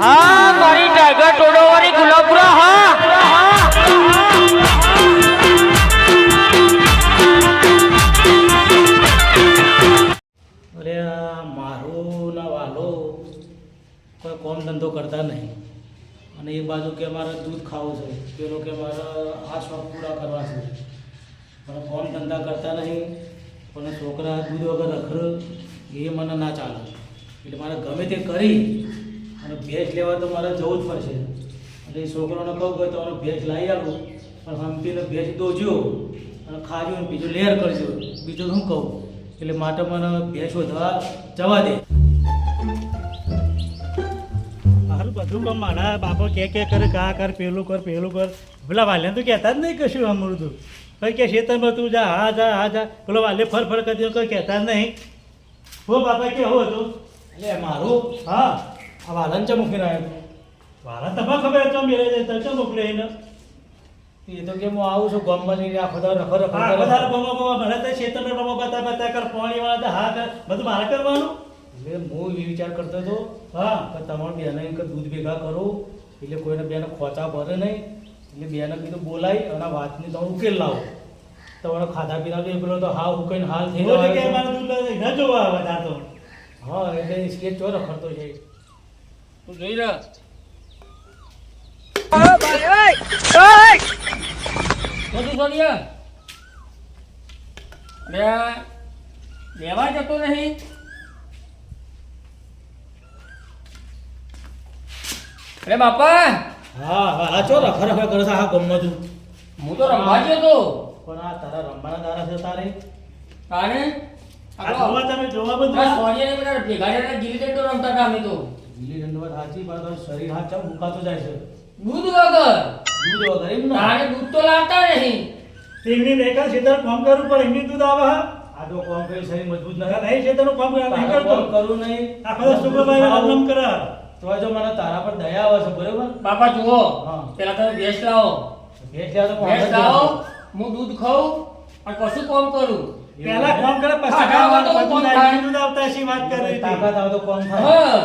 હા, મારી ટાઈગર હા. અરે આ મારો ના વાલો કોઈ કોમ ધંધો કરતા નહીં. અને એ બાજુ કે મારે દૂધ ખાવું છે, પેલો કે મારે આ શોખ પૂરા કરવા છે. પણ કોમ ધંધા કરતા નહીં, પણ છોકરા દૂધ વગર અખર એ મને ના ચાલે. એટલે મારે ગમે તે કરી અને ભેંસ લેવા તો મારે જવું જ પડશે. અને એ છોકરોને કહું કે તમારો ભેંસ લાવી આવું પણ હમતીને ભેંસ દોજો અને ખાજો ને બીજું લેર કરજો. બીજું શું કહું? એટલે માટે મને ભેંસ વધવા જવા દે. મારું બધું પણ મારા બાપો કે કે કરે કા કર પેલું કર પેલું કર. પેલા વાલ્યા તો કહેતા જ નહીં કશું અમૃતું. કઈ કે ખેતરમાં તું જા હા જા હા જા. પેલો વાલે ફર ફર કરી કોઈ કહેતા જ નહીં. હો બાપા કે હો હતું? એટલે મારું? હા. આ વાલન ચા મૂકીને આવ્યો વાલા તમને ખબર તો મેરે તો ચો મોકલે એને? એ તો કે હું આવું છું ગામમાં જઈને દાડો રખો રખો હા કરે. બધા રમવા બમવા મને તો ખેતરમાં રમવા બતા બતા કર પાણી વાળા હા કર. બધું મારે કરવાનું? એટલે હું એ વિચાર કરતો હતો હા. કે તમારું બેને કે દૂધ ભેગા કરો એટલે કોઈને બેને ખોચા ભરે નહીં. એટલે બેને કીધું બોલાય અને આ વાતની તમે ઉકેલ લાવો. તમારો ખાધા પીધા તો એ પેલો તો હા ઉકેલ હાલ થઈ ગયો કે મારે દૂધ ન જોવા વધારતો તો હા એટલે એ ચોર રખડતો છે તું જોઈ લે. લેવા જતો નહીં. અરે બાપા. હા હા આ ચો રખા રખો કરે છે આ ગમમાં તું હું તો રમવા ગયો તો. પણ આ તારા રમવાના દારા છે તારે. તારે? આ જોવા તમે જોવા બધું. સોનિયા બધા ભેગા થઈને રમતા હતા અમે તો. ગીલી દંડવત હાચી પણ તારું શરીર હાથ ચાવ મુકાતું જાય છે. દૂધ વગર? દૂધ વગર એમ ના? તારે દૂધ તો લાવતા નહીં. તેમની રેખા સીધા કામ કરું પડે એમની દૂધ આવે હા? આ તો કોમ કરી શરીર મજબૂત ના, નથી નહીં ક્ષેત્રનું કામ કરે, નહીં કરતો કરું નહીં. આખો સુખભાઈ આરામ કરે તો જો મને તારા પર દયા આવે છે બરોબર? બાપા જુઓ. હા. પેલા તમે ભેંસ લાવો. ભેંસ લાવો ભેંસ લાવો હું દૂધ ખાઉં અને કશું કામ કરું. પહેલા કામ કરે પછી હા, કોમ થાય. દૂધ આવતા હશે, વાત કરી તાકાત આવે તો કોમ થાય. હા.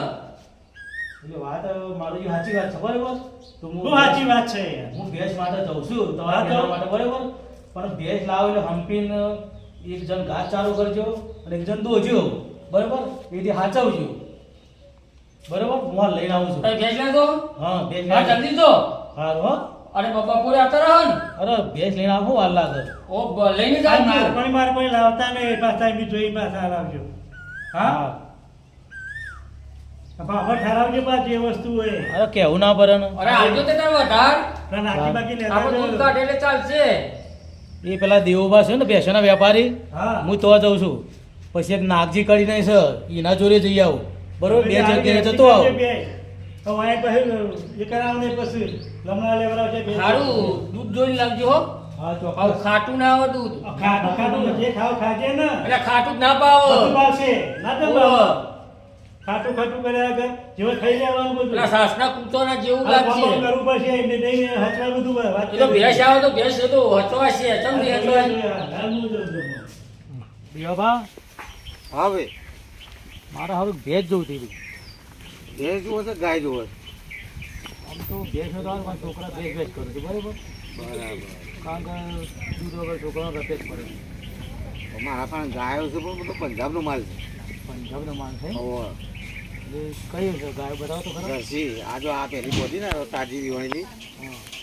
એટલે વાત મારું જે સાચી વાત છે બરોબર? તો શું સાચી વાત છે હું ભેંસ માટે જઉં છું તમારા માટે બરોબર? પણ ભેંસ લાવો એટલે હંપીને એક જણ ઘાસ ચાલુ કરજો અને એક જણ દોજો બરોબર? એ રીતે હાચવજો. બરોબર? હું લઈને આવું છું. ભેંસ લેજો હા ભેંસ હા જલ્દી તો. હા હો. અને બાપા પૂરે આવતા રહો ને. અરે ભેંસ લઈને આવો વાર લાગે. ઓ બ- લઈને મારપણી મારપણી લાવતા પાછા એમની જોઈ પાછા લાવજો. હા? બાપા ઠરાવજો પાછું જે વસ્તુ હોય. અરે કેવું ના પડે અરે આવજો તે તાર વધાર. ના, નાખી બાકી લેતા આપણે દૂધ જજો. એટલે ચાલશે. એ પેલા દેવુબા છે ને ભેંસોના વેપારી. હું. તો જઉં છું. પછી એક નાગજી કરી નહીં છે. એના જોડે જઈ આવું. બરોબર? બે જગ્યાએ જતો આવું તો વાંહે પછી એ કરાવને પછી. લમણા લેવડાવશે બે. સારું દૂધ જોઈને લાગજો હો. હા ખાટું ના આવે દૂધ. ખાટું જે ખાવ ખાજે ને. એટલે ખાટું જ ના પાવ. પાવશે. ના તો. ખાટું ખાટું કર્યા આગળ જેવો થઈ જવાનું બધું. સાસના કૂતોના જેવું લાગશે. કરવું પડશે એમને નહીં હચવા બધું વાત તો ભેંસ આવે તો ભેંસ તો હચવા છે ચમ નહીં હચવાય? દેવાબા હા ભાઈ. મારે હવે ભેજ જોવું હતી ભેજ જોવો છે ગાય જોવો આમ તો ભેજ હતો તો છોકરા ભેજ ભેજ કરે છે બરાબર? બરાબર કારણ કે દૂધ વગર છોકરાનો રપે પડે મારા પણ ગાયો છે પણ બધો પંજાબનો માલ છે. પંજાબનો માલ છે કઈ છે? ગાય બતાવો તો ખરા. જર્સી આ જો આ પહેલી બોધી ને તાજી વિવાણેલી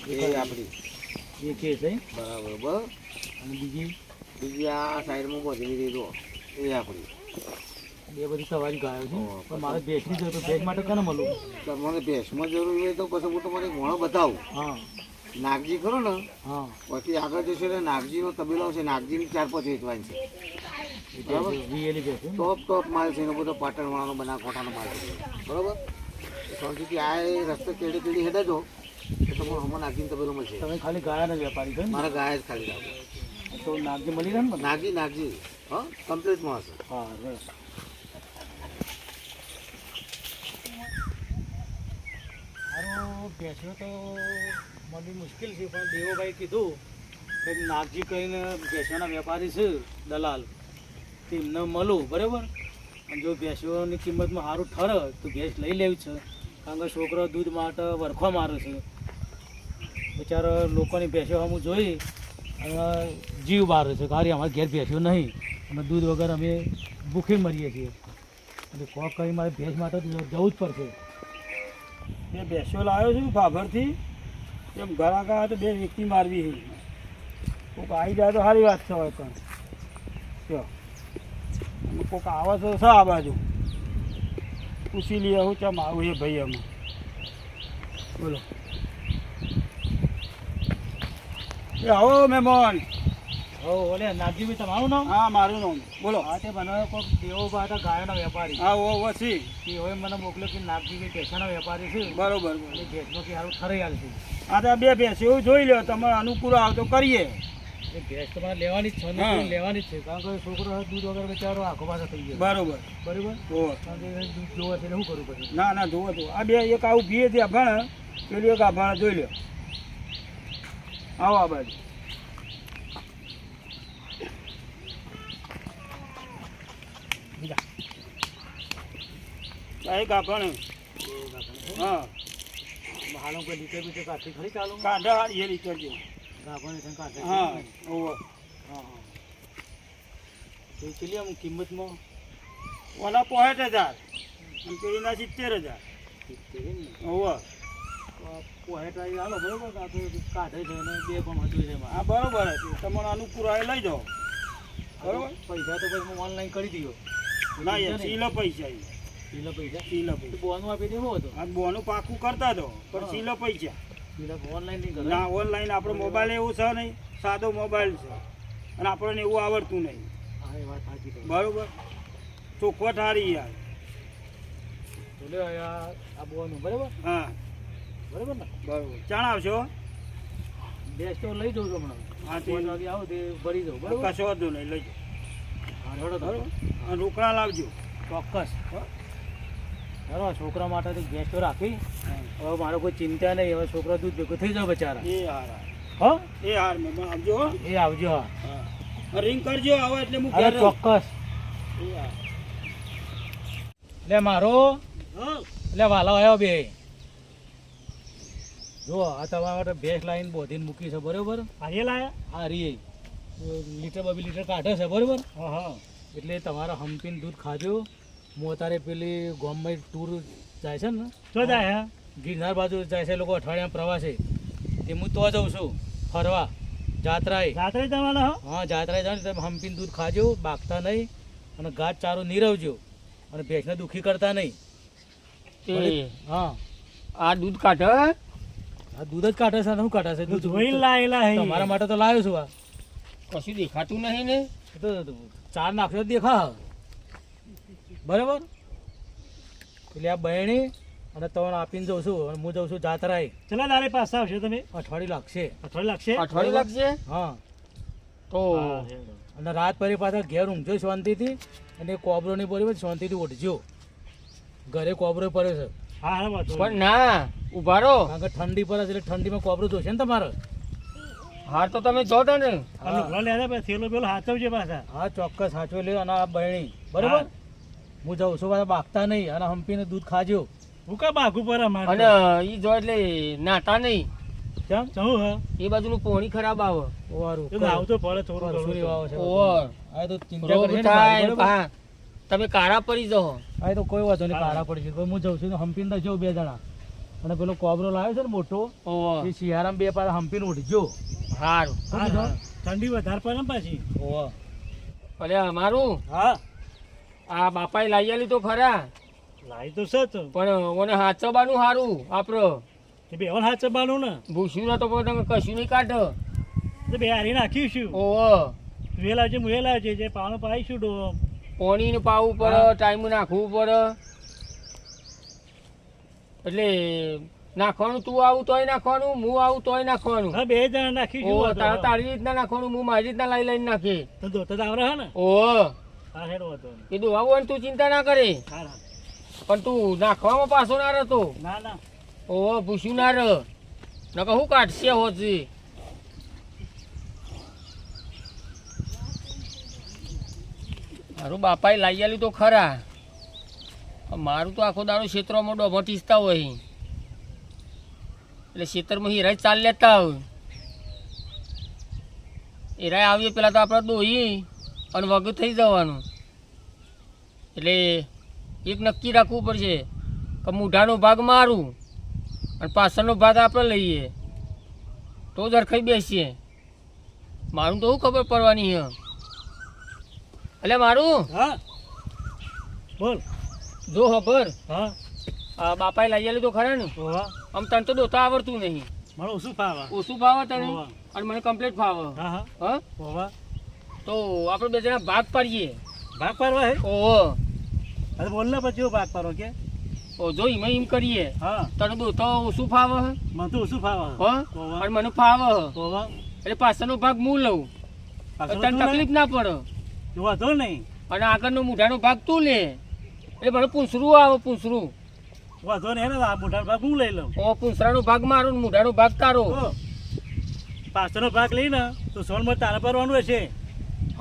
એ આપણી. એ કે છે? બરાબર. અને બીજી? બીજી આ સાઈડમાં બોધેલી રહી એ આપણી. બે બધી સવારી ગાયો છે. પણ મારે ભેજની જરૂર તો માટે કને મળું તમારે ભેંસમાં જરૂર હોય તો પછી હું તમારે ઘણો બતાવું. હા. નાગજી ખરો ને? હા. પછી આગળ જશે એટલે નાગજીનો તબેલો છે નાગજીની ચાર પાંચ વેચવાની છે. ટોપ ટોપ માલ છે એનો બધો પાટણવાળાનો બનાસકાંઠાનો માલ છે. બરાબર? શાંતિથી આ રસ્તે કેડી કેડી હેડે જો કે તમારો હમણાં નાગજીને તબેલો મળશે. તમે ખાલી ગાયાના વેપારી છો મારા ગાયા જ ખાલી લાવો તો નાગજી મળી રહે ને મને? નાગજી નાગજી. હા કમ્પ્લીટમાં હશે. હા બસ. મારો ભેંસનો તો મળી મુશ્કેલ છે પણ દેવોભાઈ કીધું કે નાગજી કહીને ભેંસોના વેપારી છે દલાલ. તેમને મળું, બરાબર? અને જો ભેંસોની કિંમતમાં સારું ઠરે, તો ભેંસ લઈ લેવી છે. કારણ કે છોકરો દૂધ માટે વરખો મારે છે. બિચારો લોકોની ભેંસો હું જોઈ, અને જીવ બારે છે. ગાડી અમારે ઘેર ભેંસ્યો નહીં. અમે દૂધ વગર અમે ભૂખી મરીએ છીએ. એટલે કોક કરી મારે ભેંસ માટે જવું જ પડશે. બે ભેંસો લાવ્યો છું ભાભરથી. એમ ઘર આગળ તો બે વ્યક્તિ મારવી છે. કોઈક આવી જાય તો સારી વાત છે હોય પણ. કોઈક આવે તો છે આ બાજુ? પૂછી લઈએ હું કેમ આવું એ ભાઈ અમે બોલો. એ આવો મહેમાન. ઓલે નાગજીભાઈ તમારું નામ? હા મારું નામ. બોલો. હા તે મને કોઈક દેવો હતા ગાયોના વેપારી. હા ઓ વસી એ હવે મને મોકલ્યો કે નાગજીભાઈ ભેંસાના વેપારી છે. બરોબર ભેંસનો કે સારું ઠરાઈ હાલ છે. આ બે ભેંસો એવું જોઈ લો તમે અનુકૂળ આવતો કરીએ. એ ભેંસ તો મારે લેવાની જ છે ને હા. લેવાની જ છે. કારણ કે છોકરો દૂધ વગર બચારો આખો પાછો થઈ ગયો. બરોબર. બરાબર? દૂધ જોવે છે એટલે શું કરવું પછી? ના ના જુઓ તો આ બે એક આવું ભીએ છે અભાણ પેલી એક અભાણ જોઈ લો આવો આ બાજુ. એક અભાણ હા. હાલો કોઈ લીટર બીટર કાઢી ખરી ચાલુ? કાંઢા એ ને કાઢે હા ઓવો હા હા તો કેટલી આમ કિંમતમાં? ઓલા પોસઠ હજાર. અને પેલીના સિત્તેર હજાર. ઓવો પોહેટ આવી હાલો બરોબર? કાઢે છે અને બે પણ હતું છે આ બરોબર તમારે અનુકૂળ આવે લઈ જાઓ. બરોબર? પૈસા તો પછી હું ઓનલાઈન કરી દીધો. ના યાર સીલો પૈસા. સીલો પૈસા? સીલો પૈસા. બોનું આપી દેવો હતો. આ બોનું પાકું કરતા તો પણ સીલો પૈસા. ના ઓનલાઈન આપણો મોબાઈલ એવું છે નહીં. સાદો મોબાઈલ છે. અને આપણને એવું આવડતું નહીં. બરોબર? ચોખ્ખો ઠારી યાર બરાબર? હા. બરાબર ને? બરોબર. ચાણ આવશો બેસ તો લઈ જઉં છું હમણાં. પાંચ વાગે આવો તે ભરી દઉં બરાબર? કશો વાંધો નહીં લઈ જાઓ. રોકડા લાવજો. ચોક્કસ. હેડો છોકરા માટે તો ગેસ તો રાખી. હવે મારો કોઈ ચિંતા નહીં હવે છોકરા દૂધ ભેગો થઈ જાવ બચારા. એ હાર. હો? એ હાર મેં આવજો હો. એ આવજો હા. રિંગ કરજો આવો એટલે હું અરે ચોક્કસ. એટલે મારો. એટલે વાલો આવ્યો બે. જો આ તમારા માટે ભેંસ લાઈન બોધીને મૂકી છે બરોબર? આ લાયા? હારીએ લીટર બબી લીટર કાઢે છે બરોબર? હા હા. એટલે તમારા હમ્પીને દૂધ ખાજો. હું અત્યારે પેલી ગોમમાં ટૂર જાય છે ને તો જાય હા? ગિરનાર બાજુ જાય છે લોકો અઠવાડિયામાં પ્રવાસે. તે હું તો જઉં છું ફરવા. જાત્રાએ. જાત્રાએ જવાના હા? જાત્રાએ જવાનું તમે હમ્પીને દૂધ ખાજો બાગતા નહીં અને ઘાટ ચારો નીરવજો અને ભેંસને દુઃખી કરતા નહીં. હા. આ દૂધ કાઢે આ દૂધ જ કાઢે છે શું કાઢે છે દૂધ? જોઈ લાયેલા હે. તમારા માટે તો લાવ્યો છું આ. કશું દેખાતું નહીં ને? તો ચાર નાખ્યો દેખા બરાબર? એટલે આ બહેણી અને તમને આપીને જઉં છું અને હું જઉં છું જાત્રાએ. ચલા તારે પાસે આવશે તમે? અઠવાડિયું લાગશે. અઠવાડિયું લાગશે? અઠવાડિયું લાગશે? હા. તો અને રાત પરી પાછા ઘેર ઊંઘજો શાંતિથી અને કોબરો નહીં પડ્યો હોય શાંતિથી ઉઠજો. ઘરે કોબરો પડ્યો છે. હા હા પણ ના ઊભા રહો કારણ કે ઠંડી પડે છે એટલે ઠંડીમાં કોબરો જોશે ને તમારે? હા તો તમે જો ને થેલો પેલો હાચવજે પાછા. હા ચોક્કસ સાચવી લ્યો અને આ બહેણી. બરાબર? હા. જઉં છું પાછા બાગતા નહીં અને હંપીને દૂધ ખાજો. હું કા બાગુ પર અમારે અને ઈ જો એટલે નાતા નહીં. કેમ? જવું હા? એ બાજુનું પોણી ખરાબ આવે. ઓવારું તો પડે થોડું પરસુરી આવે છે? ઓર આ તો ચિંતા કરી ને તમે કાળા પડી જાઓ. આ તો કોઈ વાંધો નહીં કારા પડી છે હું જઉં છું ને હંપીને તો જઉં બે જણા. અને પેલો કોબરો લાવ્યો છે ને મોટો એ શિયારામ બે પાસે હંપીને ઉઠજો હારું. ઠંડી વધારે પડે ને પાછી. ઓવા ભલે અમારું? હા. આ બાપાએ લાવી આલી તો ખરા. લાઈ તો સચ પણ મને હાચવવાનું સારું આપડે એ બે હાથ ચબાનું ને. ભૂસ્યું તો પણ તમે કશું નહીં કાઢ. તો બે હારી નાખીશું. ઓવર તું એ લાવજે હું એ લાવજે જે પાવનો પાઈશું ડો. પાણી પાવું પડે ટાઈમ નાખવું પડે. એટલે નાખવાનું તું આવું તોય નાખવાનું હું આવું તોય નાખવાનું. હા બે જણા નાખીશું ઓહો, તારે રીતના નાખવાનું હું મારી રીતના લાઈ લઈને નાખે તો દોતા તો હે ને. ઓહો. હોય ને તું ચિંતા ના કરે. પણ તું નાખવામાં પાછો ના રહેતો. ના ના. ઓહો ભૂસ્યું ના રહ. નકર હું કાઢશે હોત મારું બાપાએ લાઈ આલ્યું તો ખરા. મારું તો આખો દાડો ક્ષેત્રમાં ડોભો ટીસતા હોય. એટલે ક્ષેત્રમાં હીરા ચાલ લેતા હોય. હીરા આવીએ પેલા તો આપણે દોઈ અને વગ થઈ જવાનું. એટલે એક નક્કી રાખવું પડશે કે મૂઢાનો ભાગ મારું અને પાછળનો ભાગ આપણે લઈએ. તો જરખાઈ બેસીએ. મારું તો શું ખબર પડવાની હે એટલે મારું? હા. બોલ. જો ખબર. હા. આ બાપાએ લઈ આવેલું તો ખરા ને? આમ તને તો દોતા આવડતું નહીં. ઓછું ફાવે. ઓછું ફાવે તને? અને મને કમ્પ્લીટ ફાવે. હા હા. હા? તો આપણે બે જણા ભાગ પાડીએ. ભાગ પાડવા હે? ઓહો. અરે બોલ ને પછી ભાગ પાડો કે? ઓ જો એમાં એમ કરીએ. હા. તને દોતો ઓછું ફાવે હે? મને તો ઓછું ફાવે? હો. અને મને ફાવે હે. એટલે પાછળનો ભાગ હું લઉં. તને તકલીફ ના પડે. જોવા વાંધો નહીં. અને આગળનો મૂઢાનો ભાગ તું લે. એટલે મને પૂંછરું આવે પૂંછરું વાંધો નહીં ને આ મૂઢાનો ભાગ હું લઈ લઉં. ઓ પૂંછરાનો ભાગ મારો ને મૂઢાનો ભાગ તારો. તો પાછળનો ભાગ લઈને તો સોનમાં તારા ભરવાનું હશે.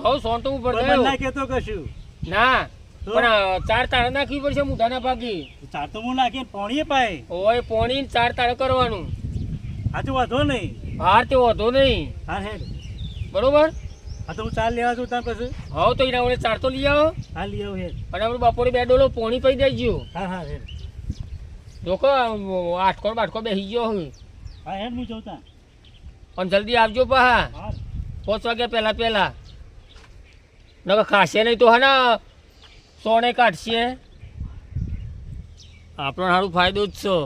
હવે સોન તો હું કોઈ ભરતો મને આવ્યો. ના કેતો કશું. ના પણ ચાર તાળા નાખવી પડશે મૂઢાના ભાગી. ચાર તો હું નાખીને પોણીએ પાય ઓય પોણીને ચાર તાળા કરવાનું. આ તો વાંધો નહીં. હાર તે વાંધો નહીં. હા હેડ. બરોબર? હા તો હું ચાર લેવા છું ત્યાં કશું હવે તો એના ચાર તો લઈ આવો. હા લઈ આવો હેડ. અને આપણે બપોરે બે ડોલો પોણી પી દેજો. હા હા હેડ. જોકો આઠકો બાટકો બેસી ગયો હું. હા હેડ હું જોતા પણ જલ્દી આવજો પા પાંચ વાગ્યા પહેલા પહેલા. નકર ખાશે નહીં તો હા ને સોને કાઢશે. આપણો સારું ફાયદો જ છે.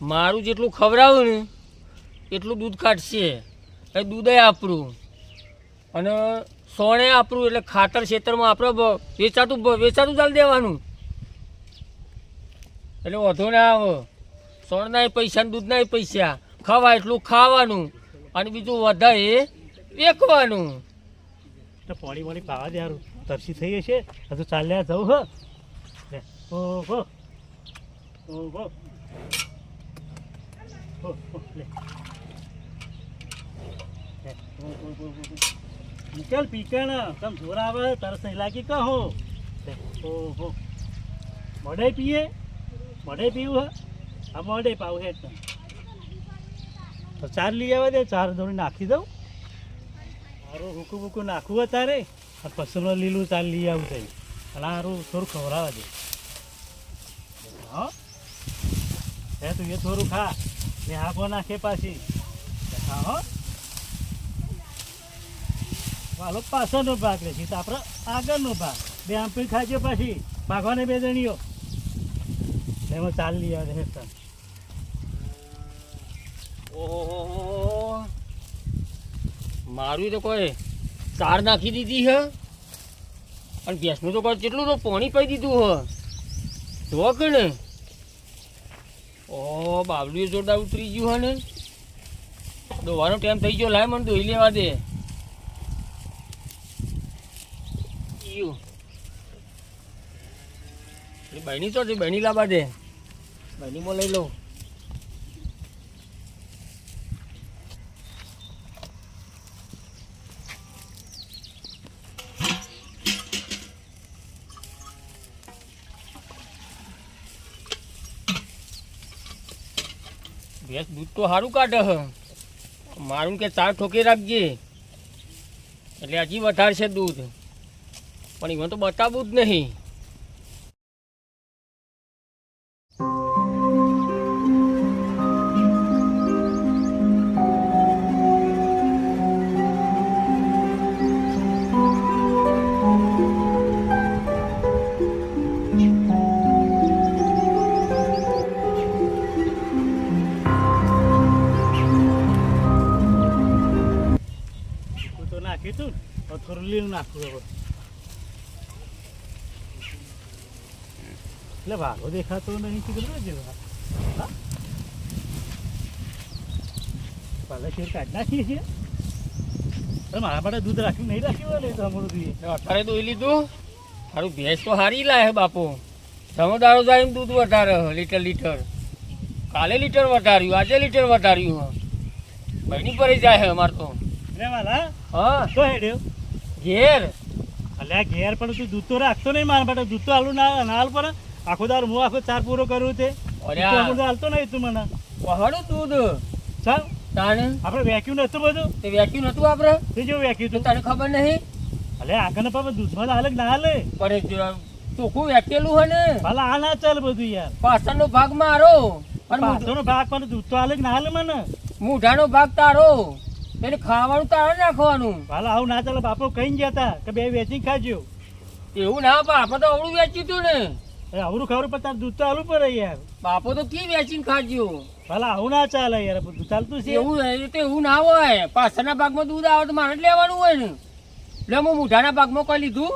મારું જેટલું ખવડાવું ને, એટલું દૂધ કાઢશે. એ દૂધે આપણું. અને સોણે આપણું એટલે ખાતર ખેતરમાં આપણે વેચાતું વેચાતું ચાલી દેવાનું. એટલે વધુ ના આવે. સોણના પૈસા ને દૂધના પૈસા. ખાવા એટલું ખાવાનું. અને બીજું વધારે વેકવાનું. તો પોણી પોણી પાવા દે યાર તરસી થઈ હશે હજુ ચાલ્યા જવું, હ. લે ઓહો ઓહો. નીકળ પીકણ તમ જોર આવે, તરસ નહીં લાગી કહો. ઓહો મોઢે પીએ, મોઢે પીવું, હ. આ મોઢે પાવું હે તો ચાર લઈ આવે દે, ચાર દોડી નાખી દઉં. મારું હુકુ બુકુ નાખવું અત્યારે આ પસંદ લીલું ચાલ લઈ આવું થઈ અને હારું થોડું ખવડાવવા દે. હે? તું એ થોડું ખા. ને હાફો નાખે પાછી. હા, હો? હાલો પાછળનો ભાગ રહેશે તો આપણે આગળનો ભાગ. બે આંપી ખાજો પાછી. ભાગવાને બે જણીઓ. એમાં ચાલ લઈ આવે હેઠળ ઓહો મારું તો કોઈ ચાર નાખી દીધી હે. અને ભેંસનું તો કોઈ કેટલું તો પાણી પાઈ દીધું હ. જો કે ને. ઓ બાબલું જોરદાર ઉતરી ગયું હે ને દોવાનો ટાઈમ થઈ ગયો, લાય મને દોઈ લેવા દે. બહેની તો બહેની લાવવા દે. બહેનીમાં લઈ લઉં ભેંસ દૂધ તો સારું કાઢ મારું કે ચાર ઠોકી રાખજે. એટલે હજી વધારશે દૂધ. પણ એમાં તો બતાવવું જ નહીં. વાઘો દેખાતો નહીં ને જેવા હા પહેલાં શેર કાઢ નાખીએ છીએ મારા માટે દૂધ રાખ્યું નહીં રાખ્યું હોય અમારું દૂધ અત્યારે દોઈ લીધું સારું ભેંસ તો હારી લાવે બાપુ સમદારો જાય દૂધ વધારે લીટર લીટર કાલે લીટર વધાર્યું આજે લીટર વધાર્યું હ. બહેની પડી જાય અમાર તો હા તો હેડ્યો ઘેર અલ્યા ઘેર પણ તું દૂધ તો રાખતો નહીં, મારા માટે દૂધ તો આલું ના હાલ પર આખો દાર હું આખો ચાર પૂરો કરું તે? હાલતો નહીં તું મને. પહાડું દૂધ. ચાલ. તાને આપણે વેક્યુમ નતું બધું? તે વેચ્યું નતું આપણે? તે જો વેક્યું તો. તને ખબર નહીં? અલે આગળ પાપા દૂધમાં હાલે ના હાલે? પણ ચોખ્ખું વેકેલું હોય ને. ભલે આ ના ચાલ બધું યાર. પાછળનો ભાગ મારો. પણ પાછળનો ભાગ પણ દૂધ તો હાલે ના હાલે મને? મૂઢાનો ભાગ તારો. એને ખાવાનું તારે નાખવાનું. ભલે આવું ના ચાલે બાપો કઈ ગયા તા કે બે વેચી ખાજો. એવું ના બાપા તો અવળું વેચ્યું તું ને. આવરું ખબર પણ તાર દૂધ તો પડે યાર. બાપો તો કી વેચીને ખાજો ભલા આવું ના ચાલે યાર દૂધ ચાલતું છે. એવું એ તો એવું ના હોય. પાછળના ભાગમાં દૂધ આવે તો મારે જ લેવાનું હોય ને. એટલે હું મૂઢાના ભાગમાં કોઈ લીધું?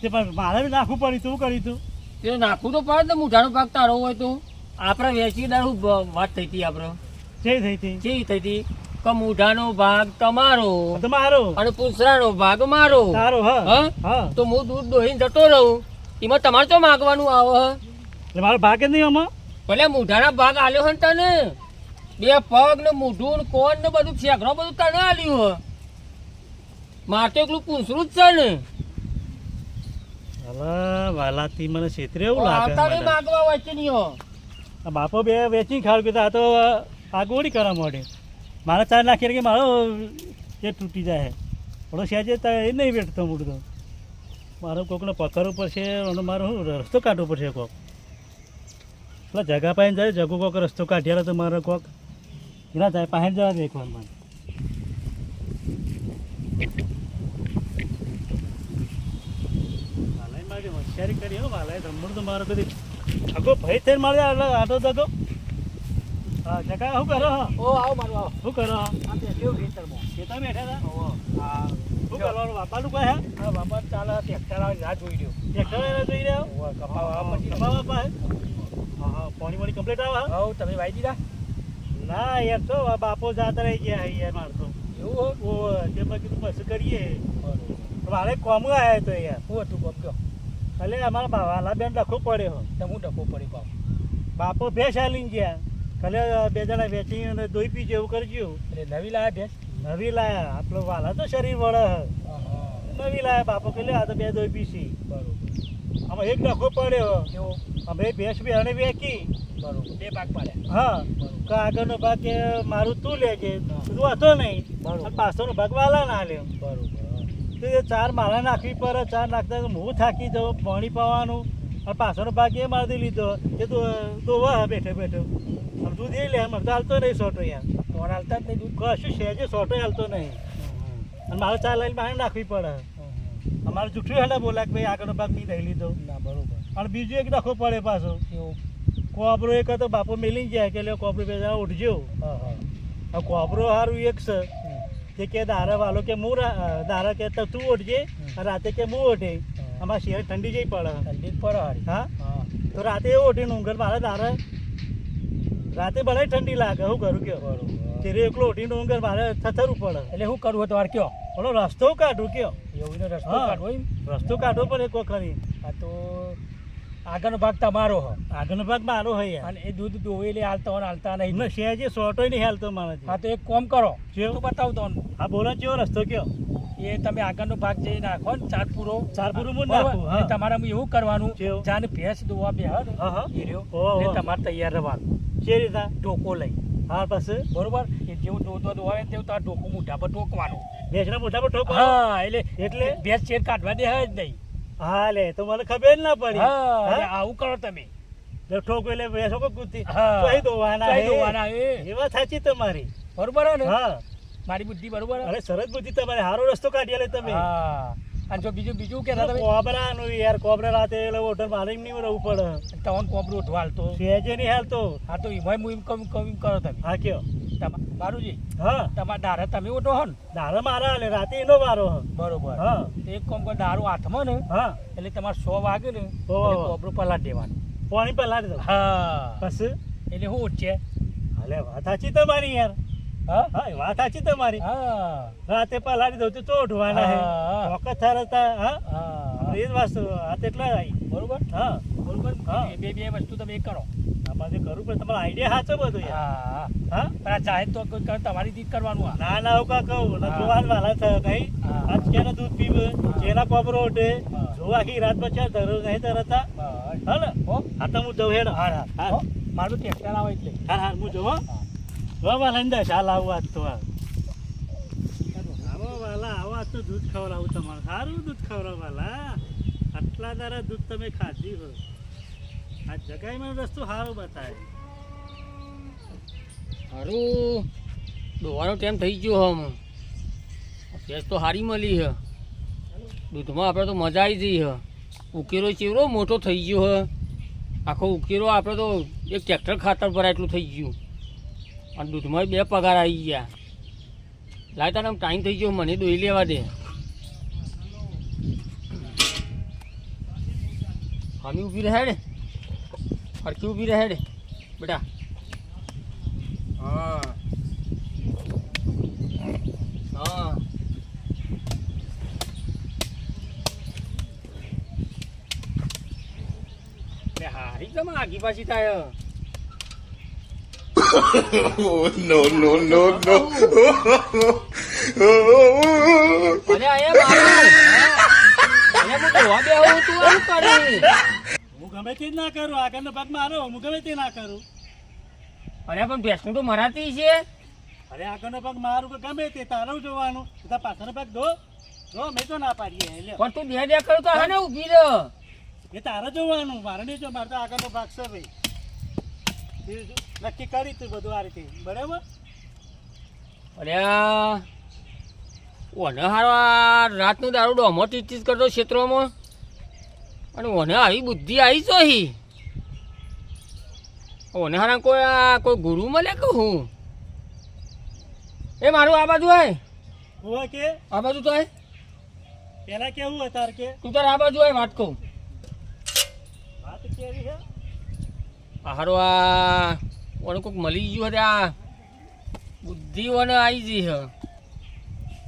તે પણ મારે બી નાખવું પડ્યું તું કરી તું. તે નાખવું તો પડે ને મૂઢાનો ભાગ તારો હોય તો. આપણે વેચી દારૂ વાત થઈ હતી આપણે કેવી થઈ હતી? કેવી થઈ હતી? કે મૂઢાનો ભાગ તમારો તમારો મારો. અને પૂંછડાનો ભાગ મારો. તારો હા. તો હું દૂધ દોહીને જતો રહું. એમાં તમારે તો માગવાનું આવે એટલે મારો ભાગ નહીં આમાં? ભલે મૂઢાના ભાગ આલ્યો હે તને. બે પગ ને મૂઢું ને કોણ ને બધું ફેંકરો બધું તને આલ્યું હ. મારે તો એકલું પૂંછડું જ છે ને. અલા વાલાતી મને છેતરે એવું લાગે નહીં માગવા વચ્ચે નહીં હો? બાપો બે વેચી ખાવ કીધું આ તો આગોડી કરવા મોડે. મારા ચાર નાખી કે મારો એ તૂટી જાય. થોડો સહેજે એ નહીં વેઠતો મૂળ તો. મારો કોકને પકડવું પડશે અને મારો શું રસ્તો કાઢવો પડશે કોક. એટલે જગા પાસે જાય જગો કોક રસ્તો કાઢ્યા તો મારો કોક. એના જાય પાસે જવા દે એકવાર મને. હોશિયારી કરી હો માલાએ રમણ તો મારો કદી. ઠગો ભય થઈને મારે આટલો આટો દગો હા જગા શું કરો? ઓ આવો મારો આવો. શું કરો ખેતર બેઠા હતા? હા. શું કરવાનું? બાપાનું કોઈ હે? હા બાપા ચાલે ટ્રેક્ટર આવે રાહ જોઈ રહ્યો. ટ્રેક્ટર એને જોઈ રહ્યા? કપાવા પછી. હા? હા પાણી પાણી કમ્પ્લીટ આવે હે? તમે વાઈ દીધા? ના યાર તો બાપો જાતા રહી ગયા હે યાર માર તો. એવું હો? તે મેં કીધું બસ કરીએ. મારે કોમ આવ્યા તો યાર. હું હતું ગમ કયો? એટલે અમારા વાલા બેન ડખો પડ્યો. તો હું ડખો પડી બાપ બાપો ભેંસ હાલીને ગયા. કાલે બે જણા વેચી અને દોઈ પી જેવું કરજો એટલે નવી લાયા ભેંસ? નવી લાયા. આપણો વાલા તો શરીર વળ. નવી લાયા બાપો કે લે આ તો બે દોઈ પીસી. બરોબર. આમાં એક ડખો પડ્યો. કેવો? અમે ભેંસ બી હણે વેકી. બરોબર. બે ભાગ પાડ્યા. હા. કે આગળનો ભાગ કે મારું તું લેજે તું હતો નહીં. બરોબર. પાછળનો ભાગ વાલા ના લે બરોબર. તો એ ચાર માળા નાખવી પડે. ચાર નાખતા હું થાકી જાઉં પાણી પાવાનું. અને પાછળનો ભાગ એ મારી લીધો કે તું દોવા બેઠો બેઠો. આમ દૂધ એ લે મને ચાલતો નહીં સોટો યાર. ફોન હાલતા જ નહીં. દૂધ કશું સહેજે સોટો હાલતો નહીં. અને મારે ચા લઈને બહાર નાખવી પડે. અમારે જૂઠું હેડા બોલા કે ભાઈ આગળનો ભાગ નહીં લઈ લીધો. ના બરોબર. અને બીજું એક ડખો પડે પાછો. કોબરો એક હતો બાપો મેલી જાય કે લે કોપરો બે જણા ઉઠજો. હા આ સારું એક છે. કે તે કે દારા વાલો કે હું દારા કે તો અને રાતે કે હું ઉઠે. અમારે શહેર ઠંડી જઈ પડે. ઠંડી પડે હારી. હા? તો રાતે એ ઉઠીને ઊંઘર મારે દારા રાતે ભલે ઠંડી લાગે હું કરું કયો? તેરે એકલો ઉઠી ઊંઘર મારે થથરું પડે. એટલે શું કરવું તમારે કયો? બોલો રસ્તો કાઢું કયો? એવું રસ્તો કાઢો એમ? રસ્તો કાઢવો પડે એક વખત આ તો આગળનો ભાગ તમારો હ. આગળનો ભાગ મારો હોય અને એ દૂધ દોવેલી હાલતા હોય ને હાલતા નહીં. શેર જે સોટો નહીં હાલતો મારે હા તો એક કોમ કરો જેવું? બતાવું બતાવ તો હા બોલો કેવો રસ્તો કયો? એ તમે આગળનો ભાગ જે નાખો ને ચાર પૂરો ચાર પૂરો હું. નાખું, તમારે એવું કરવાનું? જાને ભેંસ દોવા બે હા એ રહ્યો. તમારે તૈયાર રહેવાનું. જે રીતના ટોકો લઈ. હા બસ બરોબર? એ જેવું દોધો દોવાય તેવું તો આ ટોકું મોઢા પર ટોકવાનું. ભેંસના મોઢા પર ઠોકો હા એટલે એટલે? ભેંસ છેડ કાઢવા દે જ નહીં. હા લે તો મને ખબર ના પડી. હા આવું કરો તમે. ઠોકો એટલે ભેંસો કો કૂદતી. હા. દોવાના કઈ દોવાના એ વાત સાચી તમારી. બરોબર હે ને? હા. મારી બુદ્ધિ બરોબર અરે સરસ બુદ્ધિ તમારે. સારો રસ્તો કાઢી લે તમે. હા. અને જો બીજું બીજું કે તમે કોબરાનું યાર કોબરા રાતે એટલે હોટલ મારે નહીં રહેવું પડે. તમને કોબરું ઉઠવા હાલતો. સહેજે નહીં હાલતો. હા તો એમાં હું એમ કમ કમ કરો તમે. હા કયો? બારુજી હા. તમારા ડારે તમે ઉઠો હો ને? દારા મારા એટલે રાતે એનો વારો. બરોબર. હા. એક કોમ કરો દારૂ હાથમાં ને હા. એટલે તમારે સો વાગે ને કોબરું પલાટ દેવાનું. પાણી પર લાડી હા. બસ. એટલે શું ઉઠશે હાલે વાત સાચી તમારી યાર. હા હા વાત સાચી તમારી. રાતે પલાળી દઉં તો તો હે. વખત થરતા હા? હા એ જ વસ્તુ આવી. બરોબર? હા. બરોબર? હા. બે બે વસ્તુ તમે કરો. તમારે કરવું પણ તમારો આઈડિયા સાચો બધો હા હા. પણ આ જાહેર તો તમારી રીત કરવાનું ના ના હું કાં કહું? ના. જોવાન વાલા થયો આજ કેનો દૂધ પીવું? હા. કેના કોબરો ઉઠે હા. જો આખી રાત બચ્યા ધરો નહીં ધરતા? હા ને? હા. તો હું જઉં હેડ. હા હા. મારું ટ્રેક્ટર આવે એટલે. હા હા હું જઉં હો લઈને ને હાલ આવું આજ તો આ. આવો વાલા આવો આજ તો દૂધ ખવડાવું તમારે. સારું દૂધ ખવડાવ વાલા આટલા દારા દૂધ તમે ખાધી હોય. આ જગાઈમાં રસ્તો સારું બતાવે. હારું. દોવાનો ટાઈમ થઈ ગયો હમ ભેંસ તો સારી મળી હ. દૂધમાં આપણે તો મજા આવી જઈ હ. ઉકેરો ચીવડો મોટો થઈ ગયો હ. આખો ઉકેરો આપણે તો એક ટ્રેક્ટર ખાતર પર એટલું થઈ ગયું. અને દૂધમાં બે પગાર આવી ગયા. લાયતા તારે આમ ટાઈમ થઈ ગયો મને દોઈ લેવા દે. હમી ઊભી રહે ને. ફરકી ઊભી રહે ને બેટા. હા. હા. હારી તમે આગી પાછી થાય? No, no, no, no. અરે અહીંયા હું ધોવા બેહું તું આવું કરી. હું ગમે તે જ ના કરું. આગળનો ભાગ મારો હું ગમે તે ના કરું. અરે પણ ભેંસનું તો મરાતી છે. અરે આગળનો ભાગ મારું કે ગમે તે તારું જોવાનું. બધા પાછળનો ભાગ દો. જો મેં તો ના પાડીએ એટલે પણ તું બે બે કરું તો હા ઊભી રહ્યો એ તારે જોવાનું. મારે નહીં જો મારે તો આગળનો ભાગ છે ભાઈ. નક્કી કરી તું બધું આ રીતે. બરાબર? આ ઓને હારો આ રાતનું દારૂ ડોમો ટીચ કરતો ક્ષેત્રોમાં? અને ઓને આવી બુદ્ધિ આવી છો હી? ઓને હારા કોઈ આ કોઈ ગુરુ મળે કે હું? એ મારું આ બાજુ આય. હોય કે? આ બાજુ તો આય. પેલા કેવું હોય તાર કે? તું તાર આ બાજુ આય વાત કહું. વાત કેવી હે? હારો આ ઓને કોઈક મળી ગયું હતું આ બુદ્ધિ ઓને આવી જઈ હ.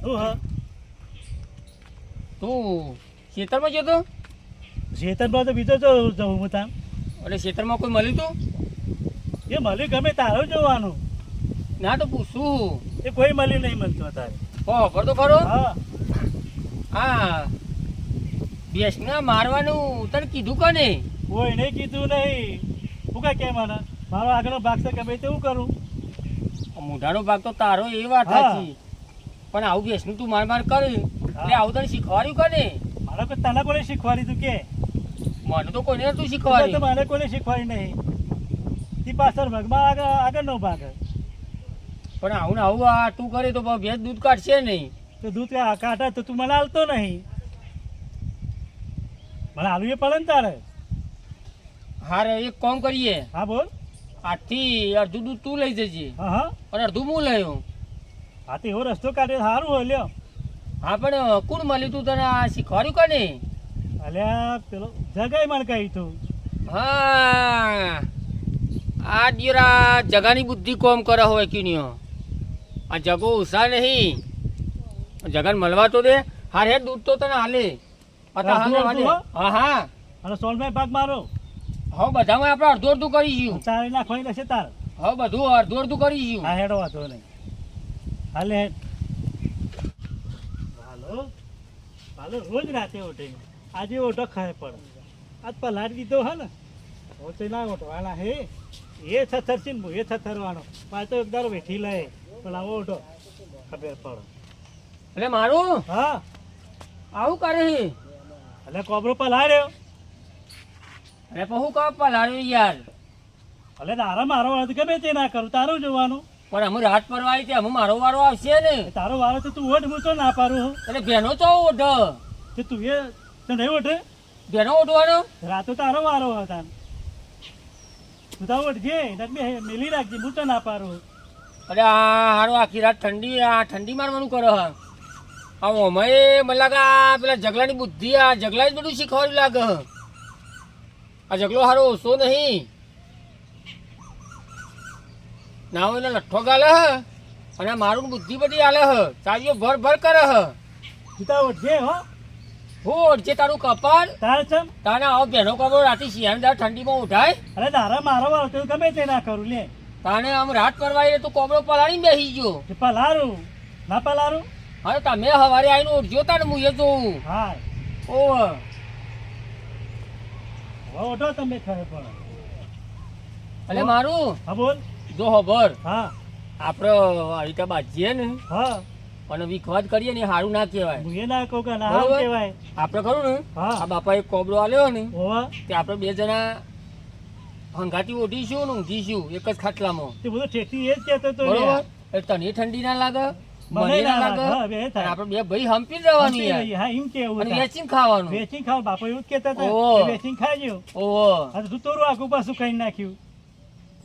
શું હા? તું ખેતરમાં જતો ખેતરમાં તો બીજો જો જવું હું તાર. એટલે ખેતરમાં કોઈ મળ્યું તું? એ મળ્યું ગમે તારો જોવાનું. ના તો પૂછું. એ કોઈ મળ્યું નહીં મળતું તારે. હો તો ખરો હા. બેસના મારવાનું. તને કીધું કને? કોઈ નહીં કીધું નહીં. હું કાંઈ કેમ મને મારો આગળનો ભાગ છે કે ભાઈ તેવું કરું? મોઢાનો ભાગ તો તારો એ વાત હા. સાચી. પણ આવું બેસનું તું માર માર કરી. એટલે આવું તને શીખવાડ્યું કરે મારે કોઈ તને કોને શીખવાડી તું કે? મને તો કોઈને તું શીખવાડ્યું. મને કોને શીખવાડી નહીં? તી પાછળ ભાગમાં આગળ આગળનો ભાગ. પણ આવું ને આવું આ તું કરે તો ભેંસ દૂધ કાઢશે નહીં. તો દૂધ કાઢે તો તું મને હાલતો નહીં. મને હાલવું એ પડે ને તારે? હારે એક કોમ કરીએ. હા બોલ. આજથી અડધું દૂધ તું લઈ જજે. હા હા. અને અડધું હું લઈ હું તો એવો રસ્તો કાઢે સારું હોય લ્યો. હા પણ કોણ મળ્યું તું તને? આ શીખવાડ્યું કને? અલ્યા પેલો જગાઈ મને કહી તું. હા. આ દીરા જગાની બુદ્ધિ કોમ કરે હોય કીન્યો આ જગો ઉષા નહીં. જગન મળવા તો દે. હારે દૂધ તો તને હાલે. હા? હા અને સોલભાઈ ભાગ મારો. હવે બધામાં આપણે અડધું અડધું કરીશું લાખ નાખવાની રહેશે તાર. હવે બધું અડધું અડધું કરીશું હા હેડો વાંધો નહીં. હાલે હેડ. હાલો? હાલો રોજ રાતે ઓટે આજે ઓટો ખાય પડે આજ પલાળી દીધો હા ને ઓટે ના ઓટવાના હે. એ થથરશે ને હું એ થથરવાનો. પાછો એક દારો વેઠી લે. પેલા ઓટો ખબર પડે. એટલે મારું? હા. આવું કરે છે એટલે કોબરો પલાળ્યો અરે પણ હું કામ પલાળ્યું યાર. ભલે તારે મારો વાળો ગમે તે ના કરું? તારું જોવાનું. પણ અમે રાત પર આવી ત્યાં મારો વારો આવશે ને. તારો વાળો તો તું ઓઢ હું તો ના હું. એટલે બેનો તો ઓઢ. તો તું એ તો નહીં ઓઢે? બેનો ઓઢવાનો? રાતો તારો વારો હતા તું તો ઓઢજે મેલી રાખજે હું તો ના પાડું અરે આ હારો આખી રાત ઠંડી આ ઠંડી મારવાનું કરો હા. આ ઓમય મને લાગે આ પેલા જગલાની બુદ્ધિ આ જગલા જ બધું શીખવાડ્યું લાગે હ. આ જગલો હારો ઓછો નહીં. ના હોય એને લઠ્ઠો ગાલે હ અને મારું બુદ્ધિ બધી આલે હ ચાવીઓ ભર ભર કરે હ. જીતા તો ઓઢજે હો. હોડ જે તારું કપાળ? તારે ચમ તાને આવો બેનો કપડો શિયાળ શિયાળદાર ઠંડીમાં ઉઠાય? અરે તારા મારો વાળો તો ગમે તે ના કરું લે. તાને આમ રાત પરવાઈ તું કોબળો પલાળી બેસી ગયો. પલારું. ના પલારું? હવે તમે સવારે આવીને ઉઠજો તાને હું એ જોઉં. હા ઓ હવે ઓઢો તમે ખરે પણ અલે મારું? હા બોલ. જો ખબર. હા. આપણે આવી બાજીએ ને હા. અને વિખવાદ કરીએ ને સારું ના કહેવાય. હું એ ના કહું કે ના બરોબર. કહેવાય. આપણે ખરું ને? આ બાપા એક કોબરો આલ્યો ને તે આપણે બે જણા હંગાતી ઓઢીશું ને ઊંઘીશું એક જ ખાટલામાં. તે બધું ઠેકી એ જ કહેતો તો બરોબર? તને ઠંડી ના લાગે? મને મને ના ના લાગે. લાગે. હા, બે થાય. અને આપણે બે ભાઈ હંપી જ રહેવાનું હંપી યાર. રહી. હા એમ કેવું અને વેચીને ખાવાનું. વેચીને ખાવ બાપો એવું જ હતા. વેચીને ખાજો ઓહો. આ તું તોરું આખું પાછું ખાઈ નાખ્યું.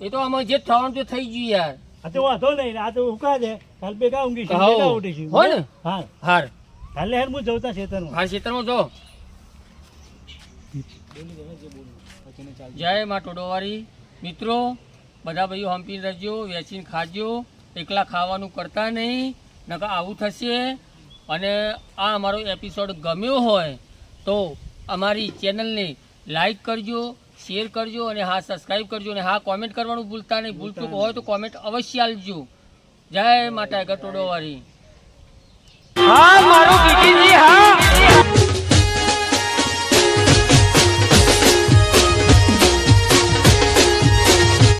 એ તો આમાં જે થવાનું તે થઈ ગયું યાર. આ તો વાંધો નહીં. આ તો ઉકા દે. કાલ ભેગા ઊંઘીશું હાઉ. ભેગા ઉઠીશું હો ને? હા. હાર. કાલે હેર હું જવતા ખેતરમાં હાર ખેતરમાં જો. જય મા ટોડોવારી. મિત્રો બધા ભાઈઓ હંપીને રહેજો વેચીને ખાજો. એકલા ખાવાનું કરતા નહીં. નકર આવું થશે અને આ અમારો એપિસોડ ગમ્યો હોય તો અમારી ચેનલને લાઈક કરજો શેર કરજો અને હા સબસ્ક્રાઈબ કરજો અને હા કોમેન્ટ કરવાનું ભૂલતા નહીં. ભૂલચૂક હોય તો કોમેન્ટ અવશ્ય આપજો. જય માતા ટાઈગર વાળી હા મારો બીજી